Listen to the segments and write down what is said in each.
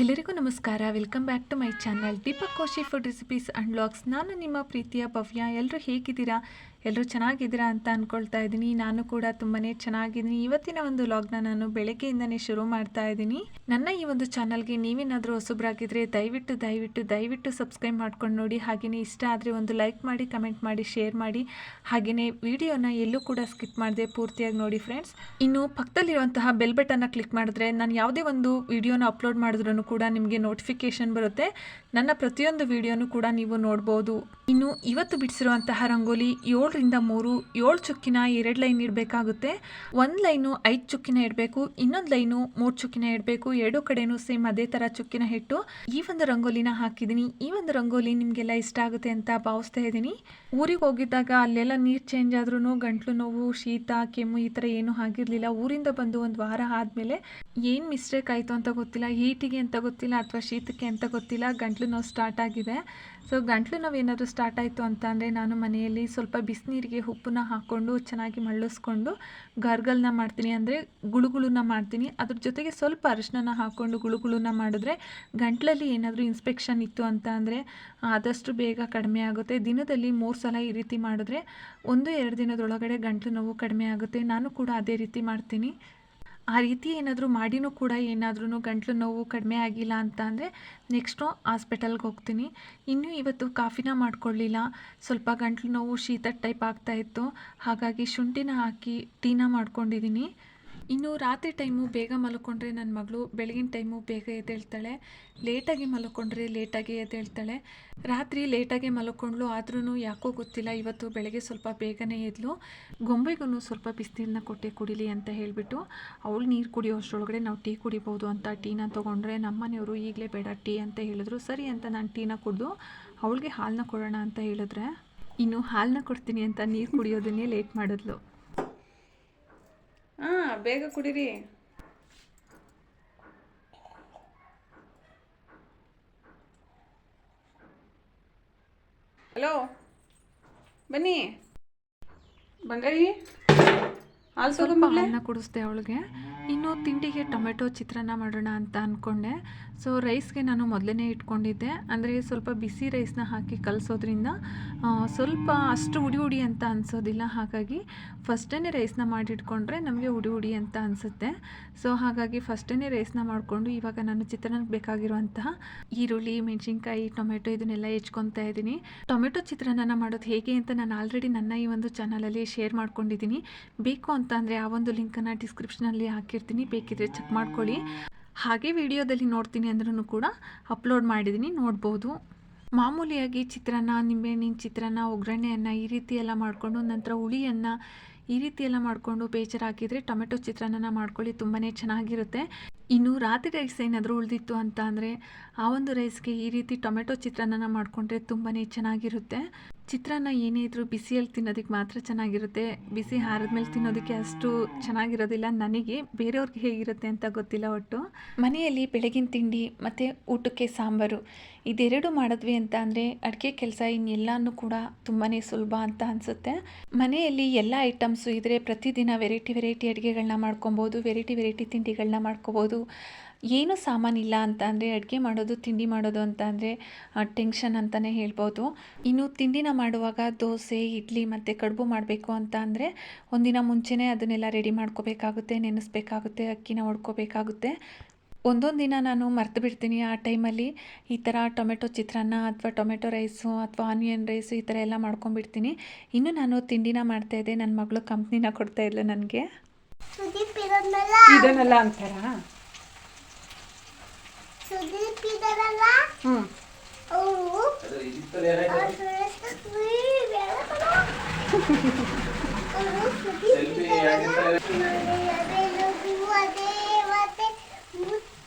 ಎಲ್ಲರಿಗೂ ನಮಸ್ಕಾರ. Welcome back to my channel Deepak Koshi food recipes and vlogs ನಾನು ನಿಮ್ಮ ಪ್ರೀತಿಯ ಭವ್ಯ. ಎಲ್ಲರೂ ಹೇಗಿದ್ದೀರಾ? ಎಲ್ಲರೂ ಚೆನ್ನಾಗಿದ್ದೀರಾ ಅಂತ ಅಂದ್ಕೊಳ್ತಾ ಇದ್ದೀನಿ. ನಾನು ಕೂಡ ತುಂಬಾ ಚೆನ್ನಾಗಿದ್ದೀನಿ. ಇವತ್ತಿನ ಒಂದು ಲಾಗ್ನ ನಾನು ಬೆಳಗ್ಗೆಯಿಂದನೇ ಶುರು ಮಾಡ್ತಾ ಇದ್ದೀನಿ. ನನ್ನ ಈ ಒಂದು ಚಾನಲ್ಗೆ ನೀವೇನಾದರೂ ಹೊಸಬ್ರಾಗಿದ್ದರೆ ದಯವಿಟ್ಟು ದಯವಿಟ್ಟು ದಯವಿಟ್ಟು ಸಬ್ಸ್ಕ್ರೈಬ್ ಮಾಡ್ಕೊಂಡು ನೋಡಿ. ಹಾಗೆಯೇ ಇಷ್ಟ ಆದರೆ ಒಂದು ಲೈಕ್ ಮಾಡಿ ಕಮೆಂಟ್ ಮಾಡಿ ಶೇರ್ ಮಾಡಿ. ಹಾಗೆಯೇ ವಿಡಿಯೋನ ಎಲ್ಲೂ ಕೂಡ ಸ್ಕಿಪ್ ಮಾಡದೆ ಪೂರ್ತಿಯಾಗಿ ನೋಡಿ ಫ್ರೆಂಡ್ಸ್ ಇನ್ನು ಪಕ್ಕದಲ್ಲಿರುವಂತಹ ಬೆಲ್ ಬಟನ್ನ ಕ್ಲಿಕ್ ಮಾಡಿದ್ರೆ ನಾನು ಯಾವುದೇ ಒಂದು ವಿಡಿಯೋನ ಅಪ್ಲೋಡ್ ಮಾಡಿದ್ರೂ ಕೂಡ ನಿಮಗೆ ನೋಟಿಫಿಕೇಶನ್ ಬರುತ್ತೆ. ನನ್ನ ಪ್ರತಿಯೊಂದು ವಿಡಿಯೋನು ಕೂಡ ನೀವು ನೋಡ್ಬೋದು. ಇನ್ನು ಇವತ್ತು ಬಿಡಿಸಿರುವಂತಹ ರಂಗೋಲಿ ಏಳರಿಂದ ಮೂರು, ಏಳು ಚುಕ್ಕಿನ ಎರಡು ಲೈನ್ ಇಡಬೇಕಾಗುತ್ತೆ. ಒಂದು ಲೈನು ಐದು ಚುಕ್ಕಿನ ಇಡಬೇಕು, ಇನ್ನೊಂದು ಲೈನು ಮೂರು ಚುಕ್ಕಿನ ಇಡಬೇಕು, ಎರಡು ಕಡೆನೂ ಸೇಮ್ ಅದೇ ಥರ ಚುಕ್ಕಿನ ಇಟ್ಟು ಈ ಒಂದು ರಂಗೋಲಿನ ಹಾಕಿದ್ದೀನಿ. ಈ ಒಂದು ರಂಗೋಲಿ ನಿಮಗೆಲ್ಲ ಇಷ್ಟ ಆಗುತ್ತೆ ಅಂತ ಭಾವಿಸ್ತಾ ಇದ್ದೀನಿ. ಊರಿಗೆ ಹೋಗಿದ್ದಾಗ ಅಲ್ಲೆಲ್ಲ ನೀರು ಚೇಂಜ್ ಆದ್ರೂ ಗಂಟ್ಲು ನೋವು, ಶೀತ, ಕೆಮ್ಮು ಈ ಥರ ಏನೂ ಆಗಿರಲಿಲ್ಲ. ಊರಿಂದ ಬಂದು ಒಂದು ವಾರ ಆದಮೇಲೆ ಏನು ಮಿಸ್ಟೇಕ್ ಆಯಿತು ಅಂತ ಗೊತ್ತಿಲ್ಲ. ಹೀಟಿಗೆ ಅಂತ ಗೊತ್ತಿಲ್ಲ ಅಥವಾ ಶೀತಕ್ಕೆ ಅಂತ ಗೊತ್ತಿಲ್ಲ. ಗಂಟ್ಲು ನೋವು ಸ್ಟಾರ್ಟ್ ಆಗಿದೆ. ಸೊ ಗಂಟ್ಲು ನೋವು ಏನಾದರೂ ಸ್ಟಾರ್ಟ್ ಆಯಿತು ಅಂತ ಅಂದರೆ ನಾನು ಮನೆಯಲ್ಲಿ ಸ್ವಲ್ಪ ಬಿಸಿನೀರಿಗೆ ಉಪ್ಪನ್ನ ಹಾಕ್ಕೊಂಡು ಚೆನ್ನಾಗಿ ಮಳ್ಳಿಸ್ಕೊಂಡು ಗಾರ್ಗಲ್ನ ಮಾಡ್ತೀನಿ. ಅಂದರೆ ಗುಳುಗುಳುನ ಮಾಡ್ತೀನಿ. ಅದ್ರ ಜೊತೆಗೆ ಸ್ವಲ್ಪ ಅರಿಶಿನ ಹಾಕ್ಕೊಂಡು ಗುಳುಗುಳುನ ಮಾಡಿದ್ರೆ ಗಂಟ್ಲಲ್ಲಿ ಏನಾದರೂ ಇನ್ಸ್ಪೆಕ್ಷನ್ ಇತ್ತು ಅಂತ ಅಂದರೆ ಆದಷ್ಟು ಬೇಗ ಕಡಿಮೆ ಆಗುತ್ತೆ. ದಿನದಲ್ಲಿ ಮೂರು ಸಲ ಈ ರೀತಿ ಮಾಡಿದ್ರೆ ಒಂದು, ಎರಡು ದಿನದೊಳಗಡೆ ಗಂಟ್ಲು ನೋವು ಕಡಿಮೆ ಆಗುತ್ತೆ. ನಾನು ಕೂಡ ಅದೇ ರೀತಿ ಮಾಡ್ತೀನಿ. ಆ ರೀತಿ ಏನಾದರೂ ಮಾಡಿನೂ ಕೂಡ ಏನಾದ್ರೂ ಗಂಟ್ಲು ನೋವು ಕಡಿಮೆ ಆಗಿಲ್ಲ ಅಂತ ಅಂದರೆ ನೆಕ್ಸ್ಟು ಹಾಸ್ಪಿಟಲ್ಗೆ ಹೋಗ್ತೀನಿ. ಇನ್ನೂ ಇವತ್ತು ಕಾಫಿನ ಮಾಡ್ಕೊಳ್ಳಿಲ್ಲ. ಸ್ವಲ್ಪ ಗಂಟ್ಲು ನೋವು ಶೀತ ಟೈಪ್ ಆಗ್ತಾಯಿತ್ತು ಹಾಗಾಗಿ ಶುಂಠಿನ ಹಾಕಿ ಟೀನ ಮಾಡ್ಕೊಂಡಿದ್ದೀನಿ ಇನ್ನು ರಾತ್ರಿ ಟೈಮು ಬೇಗ ಮಲ್ಕೊಂಡ್ರೆ ನನ್ನ ಮಗಳು, ಬೆಳಗಿನ ಟೈಮು ಬೇಗ ಎದ್ದೇಳ್ತಾಳೆ. ಲೇಟಾಗಿ ಮಲ್ಕೊಂಡ್ರೆ ಲೇಟಾಗಿ ಎದ್ದೇಳ್ತಾಳೆ. ರಾತ್ರಿ ಲೇಟಾಗಿ ಮಲ್ಕೊಂಡ್ಲು ಆದ್ರೂ ಯಾಕೋ ಗೊತ್ತಿಲ್ಲ. ಇವತ್ತು ಬೆಳಗ್ಗೆ ಸ್ವಲ್ಪ ಬೇಗನೆ ಎದ್ಲು. ಗೊಂಬೆಗೂ ಸ್ವಲ್ಪ ಬಿಸಿನೀರನ್ನ ಕೊಟ್ಟೆ ಕುಡಿಲಿ ಅಂತ ಹೇಳಿಬಿಟ್ಟು, ಅವಳು ನೀರು ಕುಡಿಯೋ ಅಷ್ಟರೊಳಗಡೆ ನಾವು ಟೀ ಕುಡಿಬೋದು ಅಂತ ಟೀನ ತೊಗೊಂಡ್ರೆ ನಮ್ಮನೆಯವರು ಈಗಲೇ ಬೇಡ ಟೀ ಅಂತ ಹೇಳಿದ್ರು. ಸರಿ ಅಂತ ನಾನು ಟೀನ ಕುಡಿದು, ಅವಳಿಗೆ ಹಾಲನ್ನ ಕೊಡೋಣ ಅಂತ ಹೇಳಿದ್ರೆ, ಇನ್ನು ಹಾಲನ್ನ ಕೊಡ್ತೀನಿ ಅಂತ ನೀರು ಕುಡಿಯೋದನ್ನೇ ಲೇಟ್ ಮಾಡಿದ್ಲು. ಹಾಂ ಬೇಗ ಕುಡೀರಿ. ಹಲೋ ಬನ್ನಿ. ಬಂಗಾರಿ ಹಾಲು ತಗೊಂಬರ್ಲೆ ಕುಡಿಸ್ದೆ ಅವಳಿಗೆ. ಇನ್ನು ತಿಂಡಿಗೆ ಟೊಮೆಟೊ ಚಿತ್ರಾನ್ನ ಮಾಡೋಣ ಅಂತ ಅಂದ್ಕೊಂಡೆ ಸೊ ರೈಸ್ಗೆ ನಾನು ಮೊದಲೇ ಇಟ್ಕೊಂಡಿದ್ದೆ. ಅಂದರೆ ಸ್ವಲ್ಪ ಬಿಸಿ ರೈಸ್ನ ಹಾಕಿ ಕಲಿಸೋದ್ರಿಂದ ಸ್ವಲ್ಪ ಅಷ್ಟು ಉಡಿ ಉಡಿ ಅಂತ ಅನಿಸೋದಿಲ್ಲ. ಹಾಗಾಗಿ ಫಸ್ಟೇ ರೈಸ್ನ ಮಾಡಿಟ್ಕೊಂಡ್ರೆ ನಮಗೆ ಉಡಿ ಉಡಿ ಅಂತ ಅನಿಸುತ್ತೆ. ಸೊ ಹಾಗಾಗಿ ಫಸ್ಟೇ ರೈಸ್ನ ಮಾಡಿಕೊಂಡು ಇವಾಗ ನಾನು ಚಿತ್ರಾನ್ನಕ್ಕೆ ಬೇಕಾಗಿರುವಂತಹ ಈರುಳ್ಳಿ, ಮೆಣಸಿನ್ಕಾಯಿ, ಟೊಮೆಟೊ ಇದನ್ನೆಲ್ಲ ಹೆಚ್ಕೊತಾ ಇದ್ದೀನಿ. ಟೊಮೆಟೊ ಚಿತ್ರಾನ್ನ ಮಾಡೋದು ಹೇಗೆ ಅಂತ ನಾನು ಆಲ್ರೆಡಿ ನನ್ನ ಈ ಒಂದು ಚಾನಲಲ್ಲಿ ಶೇರ್ ಮಾಡ್ಕೊಂಡಿದ್ದೀನಿ. ಬೇಕು ಅಂತ ಅಂದರೆ ಆ ಒಂದು ಲಿಂಕನ್ನು ಡಿಸ್ಕ್ರಿಪ್ಷನಲ್ಲಿ ಹಾಕಿರ್ತೀನಿ ಬೇಕಿದ್ರೆ ಚೆಕ್ ಮಾಡ್ಕೊಳ್ಳಿ. ಹಾಗೆ ವಿಡಿಯೋದಲ್ಲಿ ನೋಡ್ತೀನಿ ಅಂದ್ರೂ ಕೂಡ ಅಪ್ಲೋಡ್ ಮಾಡಿದ್ದೀನಿ, ನೋಡ್ಬೋದು. ಮಾಮೂಲಿಯಾಗಿ ಚಿತ್ರಾನ್ನ, ನಿಂಬೆಹಣ್ಣಿನ ಚಿತ್ರಾನ್ನ, ಒಗ್ಗರಣೆಯನ್ನು ಈ ರೀತಿ ಎಲ್ಲ ಮಾಡಿಕೊಂಡು, ನಂತರ ಹುಳಿಯನ್ನು ಈ ರೀತಿ ಎಲ್ಲ ಮಾಡಿಕೊಂಡು ಬೇಜಾರು ಹಾಕಿದರೆ ಟೊಮೆಟೊ ಚಿತ್ರಾನ್ನ ಮಾಡ್ಕೊಳ್ಳಿ ತುಂಬಾ ಚೆನ್ನಾಗಿರುತ್ತೆ. ಇನ್ನು ರಾತ್ರಿ ರೈಸ್ ಏನಾದರೂ ಉಳಿದಿತ್ತು ಅಂತ ಅಂದರೆ ಆ ಒಂದು ರೈಸ್ಗೆ ಈ ರೀತಿ ಟೊಮೆಟೊ ಚಿತ್ರಾನ್ನ ಮಾಡಿಕೊಂಡ್ರೆ ತುಂಬಾ ಚೆನ್ನಾಗಿರುತ್ತೆ. ಚಿತ್ರಾನ್ನ ಏನೇ ಇದ್ದರೂ ಬಿಸಿಯಲ್ಲಿ ತಿನ್ನೋದಕ್ಕೆ ಮಾತ್ರ ಚೆನ್ನಾಗಿರುತ್ತೆ. ಬಿಸಿ ಮೇಲೆ ತಿನ್ನೋದಕ್ಕೆ ಅಷ್ಟು ಚೆನ್ನಾಗಿರೋದಿಲ್ಲ. ನನಗೆ ಬೇರೆಯವ್ರಿಗೆ ಹೇಗಿರುತ್ತೆ ಅಂತ ಗೊತ್ತಿಲ್ಲ ಒಟ್ಟು. ಮನೆಯಲ್ಲಿ ಬೆಳಗಿನ ತಿಂಡಿ ಮತ್ತು ಊಟಕ್ಕೆ ಸಾಂಬಾರು ಇದೆರಡು ಮಾಡಿದ್ವಿ ಅಂತ ಅಂದರೆ ಅಡುಗೆ ಕೆಲಸ ಇನ್ನೆಲ್ಲನೂ ಕೂಡ ತುಂಬಾ ಸುಲಭ ಅಂತ ಅನಿಸುತ್ತೆ. ಮನೆಯಲ್ಲಿ ಎಲ್ಲ ಐಟಮ್ಸು ಇದ್ದರೆ ಪ್ರತಿದಿನ ವೆರೈಟಿ ವೆರೈಟಿ ಅಡುಗೆಗಳನ್ನ ಮಾಡ್ಕೊಬೋದು, ವೆರೈಟಿ ವೆರೈಟಿ ತಿಂಡಿಗಳನ್ನ ಮಾಡ್ಕೊಬೋದು. ಏನು ಸಾಮಾನಿಲ್ಲ ಅಂತ ಅಂದರೆ ಅಡುಗೆ ಮಾಡೋದು, ತಿಂಡಿ ಮಾಡೋದು ಅಂತ ಅಂದರೆ ಟೆನ್ಷನ್ ಅಂತಲೇ ಹೇಳ್ಬೋದು. ಇನ್ನು ತಿಂಡಿನ ಮಾಡುವಾಗ ದೋಸೆ, ಇಡ್ಲಿ ಮತ್ತು ಕಡುಬು ಮಾಡಬೇಕು ಅಂತ ಅಂದರೆ ಒಂದಿನ ಮುಂಚೆನೇ ಅದನ್ನೆಲ್ಲ ರೆಡಿ ಮಾಡ್ಕೋಬೇಕಾಗುತ್ತೆ, ನೆನೆಸ್ಬೇಕಾಗುತ್ತೆ, ಅಕ್ಕಿನ ಹೊಡ್ಕೋಬೇಕಾಗುತ್ತೆ ಒಂದೊಂದು ದಿನ ನಾನು ಮರ್ತು ಬಿಡ್ತೀನಿ ಆ ಟೈಮಲ್ಲಿ. ಈ ಥರ ಟೊಮೆಟೊ ಚಿತ್ರಾನ್ನ ಅಥವಾ ಟೊಮೆಟೊ ರೈಸು ಅಥವಾ ಆನಿಯನ್ ರೈಸು ಈ ಥರ ಎಲ್ಲ ಮಾಡ್ಕೊಂಡ್ಬಿಡ್ತೀನಿ. ಇನ್ನು ನಾನು ತಿಂಡಿನ ಮಾಡ್ತಾಯಿದ್ದೆ ನನ್ನ ಮಗಳು ಕಂಪ್ನಿನ ಕೊಡ್ತಾ ಇದ್ಲು ನನಗೆ. ಇದನ್ನೆಲ್ಲ ಅಂತಾರ? ಸುದೀಪ್ ಇದಾರಲ್ಲ ಹ್ಞೂ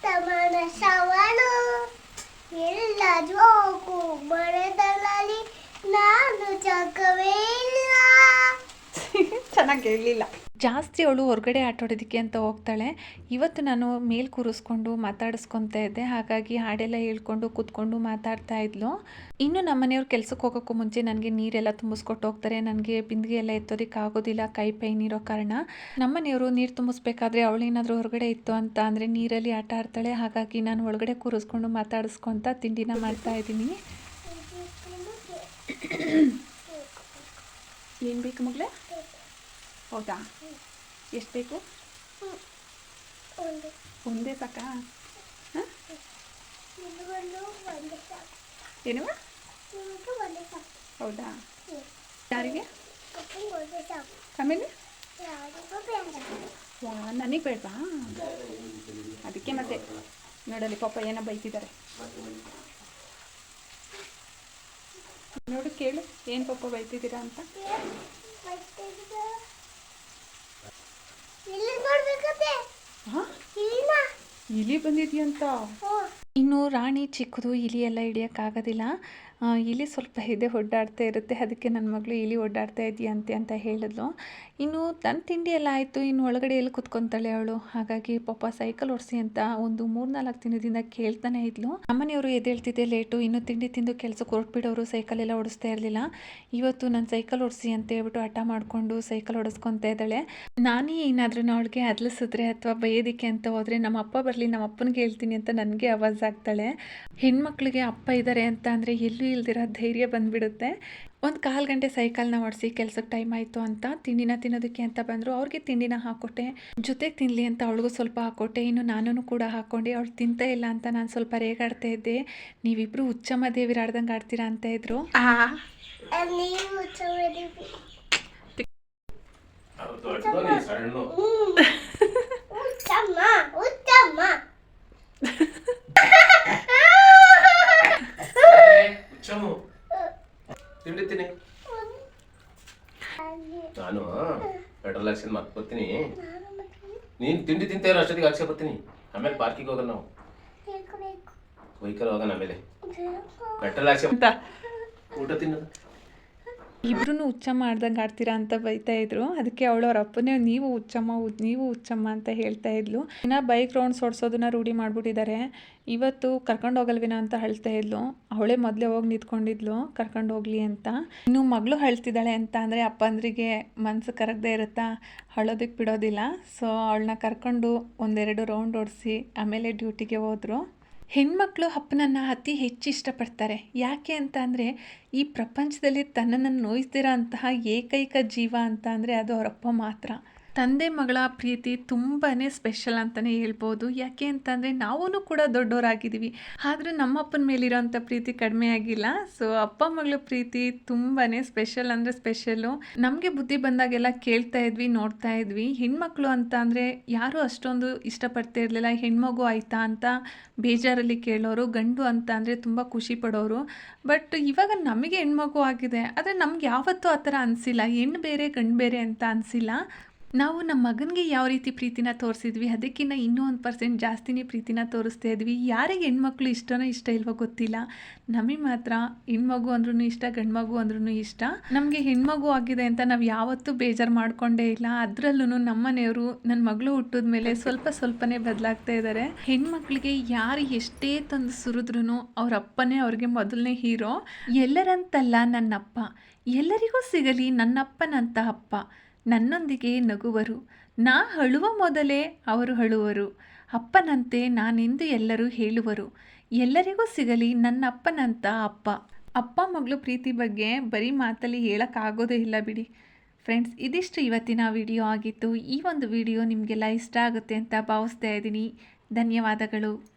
ಉತ್ತಮನ ಶ್ರವಣ ಎಲ್ಲ ಜೋಕು ಬರೆದಲ್ಲಿ ಚೆನ್ನಾಗಿ ಕೇಳಲಿಲ್ಲ. ಜಾಸ್ತಿ ಅವಳು ಹೊರಗಡೆ ಆಟಾಡೋದಕ್ಕೆ ಅಂತ ಹೋಗ್ತಾಳೆ. ಇವತ್ತು ನಾನು ಮೇಲ್ ಕೂರಿಸ್ಕೊಂಡು ಮಾತಾಡಿಸ್ಕೊತಾ ಇದ್ದೆ. ಹಾಗಾಗಿ ಹಾಡೆಲ್ಲ ಹೇಳ್ಕೊಂಡು ಕೂತ್ಕೊಂಡು ಮಾತಾಡ್ತಾ ಇದ್ಲು. ಇನ್ನು ನಮ್ಮ ಮನೆಯವ್ರು ಕೆಲ್ಸಕ್ಕೆ ಹೋಗೋಕ್ಕೂ ಮುಂಚೆ ನನಗೆ ನೀರೆಲ್ಲ ತುಂಬಿಸ್ಕೊಟ್ಟು ಹೋಗ್ತಾರೆ. ನನಗೆ ಬಿಂದಿಗೆ ಎಲ್ಲ ಎತ್ತೋದಕ್ಕೆ ಆಗೋದಿಲ್ಲ, ಕೈ ಪೈನ್ ಇರೋ ಕಾರಣ. ನಮ್ಮ ಮನೆಯವರು ನೀರು ತುಂಬಿಸ್ಬೇಕಾದ್ರೆ ಅವಳೇನಾದರೂ ಹೊರಗಡೆ ಇತ್ತು ಅಂತ ಅಂದರೆ ನೀರಲ್ಲಿ ಆಟ ಆಡ್ತಾಳೆ. ಹಾಗಾಗಿ ನಾನು ಒಳಗಡೆ ಕೂರಿಸ್ಕೊಂಡು ಮಾತಾಡಿಸ್ಕೊತ ತಿಂಡಿನ ಮಾಡ್ತಾ ಇದ್ದೀನಿ. ಏನು ಬೇಕು ಮಗಳೇ? ಹೌದಾ ಎಷ್ಟು ಬೇಕು ಒಂದು ಒಂದೇ ಸಾಕಾ ಹಾಂ ಸಾಕು ಹೌದಾ ಯಾರಿಗೆ ಆಮೇಲೆ ವಾ ನನಗೆ ಬೇಡವಾ ಅದಕ್ಕೆ ಮತ್ತೆ ನೋಡಲಿ ಪಾಪ ಏನೋ ಬೈತಿದ್ದಾರೆ ನೋಡು ಕೇಳು ಏನು ಪಾಪ ಬೈತಿದ್ದೀರಾ ಅಂತ ಇಲ್ಲಿ ನೋಡ್ಬೇಕತ್ತೆ ಹಾಂ ಇಲ್ಲಿನ ಇಲಿ ಬಂದಿದ್ಯಂತ? ಹ್ಞೂ ಇನ್ನು ರಾಣಿ ಚಿಕ್ಕದು, ಇಲಿ ಎಲ್ಲ ಹಿಡಿಯೋಕ್ಕಾಗೋದಿಲ್ಲ. ಇಲಿ ಸ್ವಲ್ಪ ಎದೆ ಒಡ್ಡಾಡ್ತಾ ಇರುತ್ತೆ. ಅದಕ್ಕೆ ನನ್ನ ಮಗಳು ಇಲಿ ಒಡ್ಡಾಡ್ತಾ ಇದೆಯಂತೆ ಅಂತ ಹೇಳಿದ್ಲು. ಇನ್ನು ನನ್ನ ತಿಂಡಿ ಎಲ್ಲ ಆಯಿತು. ಇನ್ನು ಒಳಗಡೆ ಎಲ್ಲಿ ಕುತ್ಕೊತಾಳೆ ಅವಳು? ಹಾಗಾಗಿ ಪಾಪ ಸೈಕಲ್ ಓಡಿಸಿ ಅಂತ ಒಂದು ಮೂರ್ನಾಲ್ಕು ದಿನದಿಂದ ಕೇಳ್ತಾನೆ ಇದ್ಲು. ನಮ್ಮನೆಯವರು ಎದ್ದೇಳ್ತಿದ್ದೆ ಲೇಟು. ಇನ್ನು ತಿಂಡಿ ತಿಂದು ಕೆಲಸಕ್ಕೆ ಹೊರಟ್ಬಿಡೋರು. ಸೈಕಲ್ ಎಲ್ಲ ಓಡಿಸ್ತಾ ಇರಲಿಲ್ಲ. ಇವತ್ತು ನಾನು ಸೈಕಲ್ ಓಡಿಸಿ ಅಂತ ಹೇಳ್ಬಿಟ್ಟು ಹಠ ಮಾಡಿಕೊಂಡು ಸೈಕಲ್ ಓಡಿಸ್ಕೊತಾ ಇದ್ದಾಳೆ. ನಾನೇ ಏನಾದ್ರೂ ಅವಳಿಗೆ ಅದ್ಲಿಸಿದ್ರೆ ಅಥವಾ ಬೈಯೋದಿಕ್ಕೆ ಅಂತ ಹೋದರೆ ನಮ್ಮ ಅಪ್ಪ ಬರಲಿ ನಮ್ಮ ಅಪ್ಪನಿಗೆ ಹೇಳ್ತೀನಿ ಅಂತ ನನಗೆ ಆವಾಜ್ ಆಗ್ತಾಳೆ. ಹೆಣ್ಮಕ್ಳಿಗೆ ಅಪ್ಪ ಇದ್ದಾರೆ ಅಂತ ಅಂದರೆ ಎಲ್ಲೂ ಇಲ್ದಿರೋ ಧೈರ್ಯ ಬಂದುಬಿಡುತ್ತೆ. ಒಂದು ಕಾಲು ಗಂಟೆ ಸೈಕಲ್ನ ಓಡಿಸಿ ಕೆಲ್ಸಕ್ಕೆ ಟೈಮ್ ಆಯಿತು ಅಂತ ತಿಂಡಿನ ತಿನ್ನೋದಕ್ಕೆ ಅಂತ ಬಂದರು. ಅವ್ರಿಗೆ ತಿಂಡಿನ ಹಾಕ್ಕೊಟ್ಟೆ ಜೊತೆಗೆ ತಿನ್ನಲಿ ಅಂತ ಅವಳಿಗೂ ಸ್ವಲ್ಪ ಹಾಕ್ಕೊಟ್ಟೆ ಇನ್ನು ನಾನೂ ಕೂಡ ಹಾಕ್ಕೊಂಡೆ ಅವಳು ತಿಂತಾ ಇಲ್ಲ ಅಂತ ನಾನು ಸ್ವಲ್ಪ ರೇಗಾಡ್ತಾ ಇದ್ದೆ. ನೀವಿಬ್ಬರು ಉಚ್ಚಮ್ಮ ದೇವಿರ ಆಡ್ದಂಗೆ ಆಡ್ತೀರಾ ಅಂತ ಇದ್ರು. ಆ. ನೀವು ಚೌರಿ ಅದು ದೊಡ್ಡದು ಸಣ್ಣ ಉತ್ತಮ ಉತ್ತಮ ಹುಚ್ಚಮ್ಮು ತಿಂಡಿ ತಿನ್ನಿ ನಾನು ಹಾಕ್ಸಿದ್ ಮತ್ತೆ ಬರ್ತೀನಿ. ನೀನು ತಿಂಡಿ ತಿಂತೇರೋ ಅಷ್ಟೊತ್ತಿಗೆ ಹಾಕ್ಸಿ ಬರ್ತೀನಿ. ಆಮೇಲೆ ಪಾರ್ಕಿಗೆ ಹೋಗಲ್ಲ ನಾವು. ವೆಹಿಕಲ್ ಹೋಗೋಣ ಆಮೇಲೆ. ಪೆಟ್ರೋಲ್ ಹಾಕ್ಸಿ ಊಟ ತಿನ್ನೋದು? ಇಬ್ರು ಹುಚ್ಚಮ್ಮ ಆಡ್ದಂಗೆ ಆಡ್ತೀರಾ ಅಂತ ಬೈತಾ ಇದ್ರು. ಅದಕ್ಕೆ ಅವಳು ಅವ್ರ ಅಪ್ಪನೇ, ನೀವು ಹುಚ್ಚಮ್ಮ ನೀವು ಹುಚ್ಚಮ್ಮ ಅಂತ ಹೇಳ್ತಾ ಇದ್ಲು. ಇನ್ನು ಬೈಕ್ ರೌಂಡ್ಸ್ ಓಡಿಸೋದನ್ನ ರೂಢಿ ಮಾಡಿಬಿಟ್ಟಿದ್ದಾರೆ ಇವತ್ತು ಕರ್ಕೊಂಡು ಹೋಗಲ್ವಿನ ಅಂತ ಹೇಳ್ತಾ ಇದ್ಲು. ಅವಳೇ ಮೊದಲೇ ಹೋಗಿ ನಿಂತ್ಕೊಂಡಿದ್ಲು. ಕರ್ಕೊಂಡು ಹೋಗ್ಲಿ ಅಂತ. ಇನ್ನು ಮಗಳು ಹೇಳ್ತಿದ್ದಾಳೆ ಅಂತ ಅಂದರೆ ಅಪ್ಪಂದ್ರಿಗೆ ಮನಸ್ಸು ಕರಗದೆ ಇರುತ್ತಾ? ಅಳೋದಕ್ಕೆ ಬಿಡೋದಿಲ್ಲ. ಸೊ ಅವಳನ್ನ ಕರ್ಕೊಂಡು ಒಂದೆರಡು ರೌಂಡ್ ಓಡಿಸಿ ಆಮೇಲೆ ಡ್ಯೂಟಿಗೆ ಹೋದರು. ಹೆಣ್ಮಕ್ಳು ಅಪ್ಪನನ್ನು ಅತಿ ಹೆಚ್ಚು ಇಷ್ಟಪಡ್ತಾರೆ. ಯಾಕೆ ಅಂತ ಅಂದರೆ, ಈ ಪ್ರಪಂಚದಲ್ಲಿ ತನ್ನನ್ನು ನೋಯಿಸ್ದಿರೋ ಅಂತಹ ಏಕೈಕ ಜೀವ ಅಂತ ಅಂದರೆ ಅದು ಅವರಪ್ಪ ಮಾತ್ರ. ತಂದೆ ಮಗಳ ಪ್ರೀತಿ ತುಂಬಾ ಸ್ಪೆಷಲ್ ಅಂತಲೇ ಹೇಳ್ಬೋದು. ಯಾಕೆ ಅಂತಂದರೆ ನಾವೂ ಕೂಡ ದೊಡ್ಡವರಾಗಿದ್ದೀವಿ. ಆದರೂ ನಮ್ಮಪ್ಪನ ಮೇಲಿರೋಂಥ ಪ್ರೀತಿ ಕಡಿಮೆ ಆಗಿಲ್ಲ. ಸೊ ಅಪ್ಪ ಮಗಳ ಪ್ರೀತಿ ತುಂಬಾ ಸ್ಪೆಷಲ್ ಅಂದರೆ ಸ್ಪೆಷಲ್ಲು ನಮಗೆ ಬುದ್ಧಿ ಬಂದಾಗೆಲ್ಲ ಕೇಳ್ತಾ ಇದ್ವಿ, ನೋಡ್ತಾ ಇದ್ವಿ. ಹೆಣ್ಮಕ್ಳು ಅಂತ ಅಂದರೆ ಯಾರೂ ಅಷ್ಟೊಂದು ಇಷ್ಟಪಡ್ತಾ ಇರಲಿಲ್ಲ. ಹೆಣ್ಮಗು ಆಯಿತಾ ಅಂತ ಬೇಜಾರಲ್ಲಿ ಕೇಳೋರು, ಗಂಡು ಅಂತ ಅಂದರೆ ತುಂಬ ಖುಷಿ ಪಡೋರು. ಬಟ್ ಇವಾಗ ನಮಗೆ ಹೆಣ್ಮಗು ಆಗಿದೆ. ಆದರೆ ನಮ್ಗೆ ಯಾವತ್ತೂ ಆ ಥರ ಅನಿಸಿಲ್ಲ. ಹೆಣ್ಣು ಬೇರೆ, ಗಂಡು ಬೇರೆ ಅಂತ ಅನಿಸಿಲ್ಲ. ನಾವು ನಮ್ಮ ಮಗನಿಗೆ ಯಾವ ರೀತಿ ಪ್ರೀತಿನ ತೋರಿಸಿದ್ವಿ ಅದಕ್ಕಿಂತ ಇನ್ನೂ ಒಂದು ಪರ್ಸೆಂಟ್ ಜಾಸ್ತಿನೇ ಪ್ರೀತಿನ ತೋರಿಸ್ತಾ ಇದ್ವಿ. ಯಾರಿಗೆ ಹೆಣ್ಮಕ್ಳು ಇಷ್ಟನೋ ಇಷ್ಟ ಇಲ್ವೋ ಗೊತ್ತಿಲ್ಲ. ನಮಗೆ ಮಾತ್ರ ಹೆಣ್ಮಗು ಅಂದ್ರೂ ಇಷ್ಟ, ಗಂಡ್ಮಗು ಅಂದ್ರೂ ಇಷ್ಟ. ನಮಗೆ ಹೆಣ್ಮಗು ಆಗಿದೆ ಅಂತ ನಾವು ಯಾವತ್ತೂ ಬೇಜಾರು ಮಾಡಿಕೊಂಡೇ ಇಲ್ಲ. ಅದರಲ್ಲೂ ನಮ್ಮ ಮನೆಯವರು ನನ್ನ ಮಗಳು ಹುಟ್ಟಿದ ಮೇಲೆ ಸ್ವಲ್ಪ ಸ್ವಲ್ಪನೇ ಬದಲಾಗ್ತಾ ಇದ್ದಾರೆ ಹೆಣ್ಮಕ್ಳಿಗೆ ಯಾರು ಎಷ್ಟೇ ತಂದು ಸುರಿದ್ರೂ ಅವ್ರ ಅಪ್ಪನೇ ಅವ್ರಿಗೆ ಮೊದಲನೇ ಹೀರೋ. ಎಲ್ಲರಂತಲ್ಲ ನನ್ನಪ್ಪ. ಎಲ್ಲರಿಗೂ ಸಿಗಲಿ ನನ್ನಪ್ಪನಂತ ಅಪ್ಪ. ನನ್ನೊಂದಿಗೆ ನಗುವರು. ನಾ ಅಳುವ ಮೊದಲೇ ಅವರು ಅಳುವರು ಅಪ್ಪನಂತೆ ನಾನೆಂದು ಎಲ್ಲರೂ ಹೇಳುವರು. ಎಲ್ಲರಿಗೂ ಸಿಗಲಿ ನನ್ನ ಅಪ್ಪನಂತ ಅಪ್ಪ. ಅಪ್ಪ ಮಗಳು ಪ್ರೀತಿ ಬಗ್ಗೆ ಬರೀ ಮಾತಲ್ಲಿ ಹೇಳೋಕ್ಕಾಗೋದೇ ಇಲ್ಲ ಬಿಡಿ. ಫ್ರೆಂಡ್ಸ್, ಇದಿಷ್ಟು ಇವತ್ತಿನ ವಿಡಿಯೋ ಆಗಿತ್ತು. ಈ ಒಂದು ವಿಡಿಯೋ ನಿಮಗೆಲ್ಲ ಇಷ್ಟ ಆಗುತ್ತೆ ಅಂತ ಭಾವಿಸ್ತಾ ಇದ್ದೀನಿ. ಧನ್ಯವಾದಗಳು.